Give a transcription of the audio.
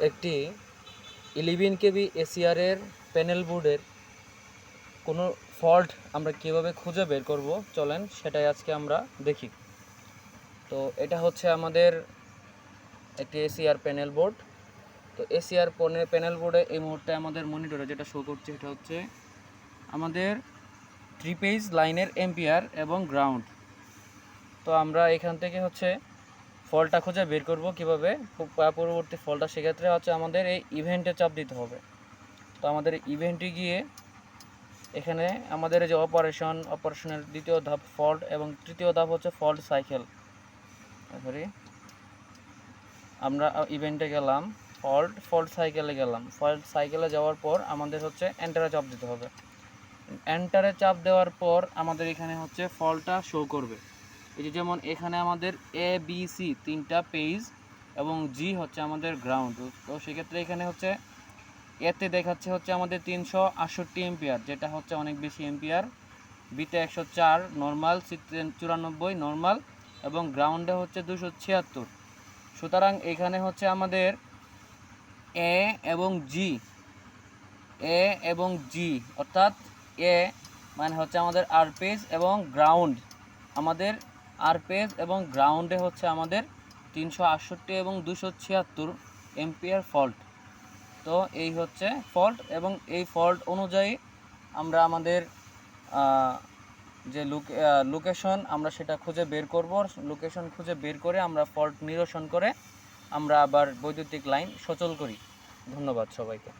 একটি ইলেভেন কেবি এসিআরের প্যানেল বোর্ডের কোনো ফল্ট আমরা কীভাবে খুঁজে বের করব? চলেন সেটাই আজকে আমরা দেখি। তো এটা হচ্ছে আমাদের একটি এসিআর প্যানেল বোর্ড তো এসিআর প্যানেল বোর্ডে এই মুহূর্তে আমাদের মনিটরে যেটা শো করছে এটা হচ্ছে আমাদের থ্রি পেজ লাইনের এম্পিয়ার এবং গ্রাউন্ড তো আমরা এখান থেকে হচ্ছে ফলটা খুঁজে বের করব কীভাবে। পরবর্তী ফলটা, সেক্ষেত্রে হচ্ছে আমাদের এই ইভেন্টে চাপ দিতে হবে। তো আমাদের ইভেন্টে গিয়ে এখানে আমাদের যে অপারেশন অপারেশনের দ্বিতীয় ধাপ ফল্ট এবং তৃতীয় ধাপ হচ্ছে ফল্ট সাইকেল সরি আমরা ইভেন্টে গেলাম ফল্ট ফল্ট সাইকেলে গেলাম। ফল্ট সাইকেলে যাওয়ার পর আমাদের হচ্ছে এন্টারে চাপ দিতে হবে। এন্টারে চাপ দেওয়ার পর আমাদের এখানে হচ্ছে ফলটা শো করবে। এই যে যেমন এখানে আমাদের এ বি সি তিনটা পেজ এবং জি হচ্ছে আমাদের গ্রাউন্ড তো সেক্ষেত্রে এখানে হচ্ছে, এতে দেখাচ্ছে হচ্ছে আমাদের তিনশো আটষট্টি এম্পিয়ার যেটা হচ্ছে অনেক বেশি এম্পিয়ার বিতে একশো চার নর্মাল চুরানব্বই নর্মাল এবং গ্রাউন্ডে হচ্ছে দুশো ছিয়াত্তর। সুতরাং এখানে হচ্ছে আমাদের এ এবং জি এ এবং জি অর্থাৎ এ মানে হচ্ছে আমাদের আর পেজ এবং গ্রাউন্ড আমাদের আর পেজ এবং গ্রাউন্ডে হচ্ছে আমাদের তিনশো আটষট্টি এবং দুশো ছিয়াত্তর এম্পিয়ার ফল্ট। তো এই হচ্ছে ফল্ট এবং এই ফল্ট অনুযায়ী আমরা আমাদের যে লোকেশন আমরা সেটা খুঁজে বের করব। লোকেশন খুঁজে বের করে আমরা ফল্ট নিরসন করে আমরা আবার বৈদ্যুতিক লাইন সচল করি। ধন্যবাদ সবাইকে।